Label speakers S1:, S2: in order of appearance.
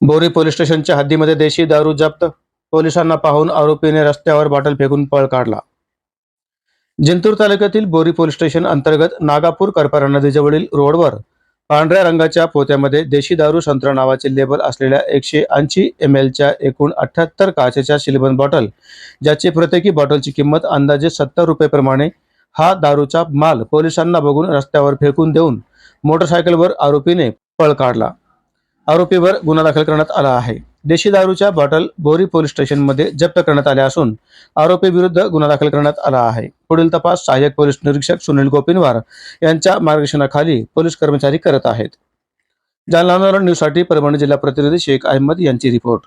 S1: बोरी police स्टेशनच्या हद्दीमध्ये देशी दारू जप्त. पोलिसांना पाहून आरोपीने रस्त्यावर बॉटल फेकून पळ काढला. जिंतूर तालुक्यातील बोरी पोलीस स्टेशन अंतर्गत नागापूर करपारा नदीजवळील रोडवर पांढऱ्या रंगाच्या पोत्यामध्ये देशी दारू संत्र नावाचे लेबल असलेल्या एकशे ऐंशी एम एलच्या एकूण अठ्याहत्तर काचेच्या सिलिबन बॉटल ज्याची प्रत्येकी बॉटलची किंमत अंदाजे सत्तर रुपये प्रमाणे हा दारूचा माल पोलिसांना बघून रस्त्यावर फेकून देऊन मोटरसायकलवर आरोपीने पळ काढला. आरोपीवर गुन्हा दाखल करण्यात आला आहे. देशी दारूच्या बॉटल बोरी पोलीस स्टेशनमध्ये जप्त करण्यात आल्या असून आरोपी विरुद्ध गुन्हा दाखल करण्यात आला आहे. पुढील तपास सहाय्यक पोलीस निरीक्षक सुनील गोपिनवार यांच्या मार्गदर्शनाखाली पोलीस कर्मचारी करत आहेत. जालना न्यूजसाठी परभणी जिल्हा प्रतिनिधी शेख अहमद यांची रिपोर्ट.